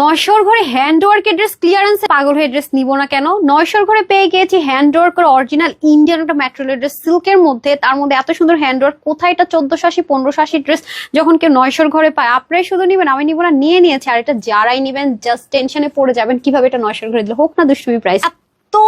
নয়শোর ঘরে হ্যান্ড ওয়ার্কের ড্রেস ক্লিয়ারেন্সে পাগল হয়ে ড্রেস নিব না কেন? নয়শোর ঘরে পেয়ে গিয়েছি হ্যান্ড ওয়ার্ক অরিজিনাল ইন্ডিয়ান একটা ম্যাটেরিয়াল ড্রেস সিল্কের মধ্যে। তার মধ্যে এত সুন্দর হ্যান্ড ওয়ার্ক কোথায় এটা চোদ্দশো আশি পনেরোশো আশি ড্রেস যখন কেউ নয়শোর ঘরে পায়? আপনারাই শুধু নেবেন, আমি নিবো না, নিয়ে নিয়েছি। আর এটা যারাই নেবেন জাস্ট টেনশনে পড়ে যাবেন কীভাবে এটা নয়শোর ঘরে দিলে। হোক না দুষ্টুমি প্রাইস এত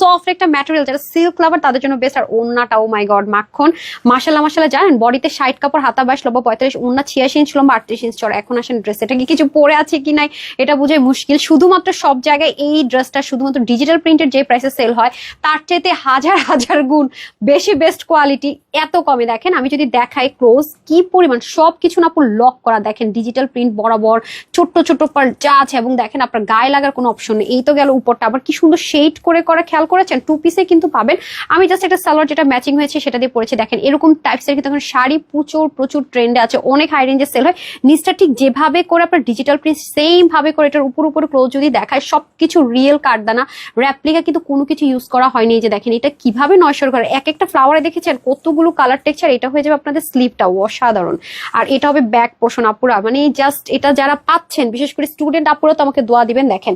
সফট একটা ম্যাটেরিয়াল যারা সিল্ক লাভার তাদের জন্য বেস্ট আর ওন্নাটা ও মাই গড মাখন। মাসাল্লাহ মাসাল্লাহ জানেন বডিতে ষাট কাপড়, হাতা বাইশ লম্বা পঁয়তাল্লিশ ওন্না ছিয়াশি ইঞ্চ লম্বা আটত্রিশ ইঞ্চ চড়া। এখন আসেন ড্রেস এটা কি কিছু পরে আছে কি নাই, এটা বুঝে মুশকিল। শুধুমাত্র সব জায়গায় এই ড্রেসটা শুধুমাত্র ডিজিটাল প্রিন্টের যে প্রাইসে সেল হয়, তার চাইতে হাজার হাজার গুণ বেশি বেস্ট কোয়ালিটি এত কমে দেখেন, আমি যদি দেখাই ক্লোজ কি পরিমাণ সব কিছু না পুরো লক করা। দেখেন ডিজিটাল প্রিন্ট বরাবর ছোট্ট ছোট্ট পার যা আছে, এবং দেখেন, আপনার গায়ে লাগার কোনো অপশন নেই। এই তো গেল উপরটা। আবার কি সুন্দর শেড করা খেয়াল করেছেন? টু পিসে কিন্তু পাবেন। আমি জাস্ট একটা সালোয়ার যেটা ম্যাচিং হয়েছে সেটা দিয়ে পরেছি। দেখেন, এরকম টাইপসের কিন্তু এখন শাড়ি প্রচুর প্রচুর ট্রেন্ডে আছে। অনেক হাই রেঞ্জে সেল হয়। নিচটা ঠিক যেভাবে করে আপনার ডিজিটাল প্রিন্ট সেম ভাবে করে এটার উপর উপর ক্লোজ যদি দেখায়, সবকিছু রিয়েল কাঠদানা। র্যাপ্লিকা কিন্তু কোনো কিছু ইউজ করা হয়নি। যে দেখেন, এটা কীভাবে নয়শোর করে এক একটা ফ্লাওয়ারে দেখেছেন, কতগুলো কালার টেক্সচার এটা হয়ে যাবে আপনাদের স্লিপটাও অসাধারণ। আর এটা হবে ব্যাক পোষণ আপুরা। মানে জাস্ট এটা যারা পাচ্ছেন, বিশেষ করে স্টুডেন্ট আপুরা তো আমাকে দোয়া দিবেন। দেখেন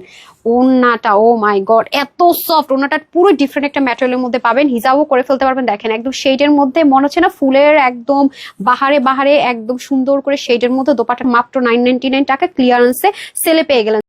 ওন্নাটা ও মাই গড এত সফট ওনাটা পুরো ডিফারেন্ট একটা ম্যাটেরিয়ালের মধ্যে পাবেন। হিজাবও করে ফেলতে পারবেন। দেখেন, একদম শেডের মধ্যে, মনে হচ্ছে না ফুলের একদম বাহারে বাহারে, একদম সুন্দর করে শেডের মধ্যে দোপাটা মাত্র নাইন নাইনটি নাইন টাকা ক্লিয়ারেন্সে সেলে পেয়ে গেলেন।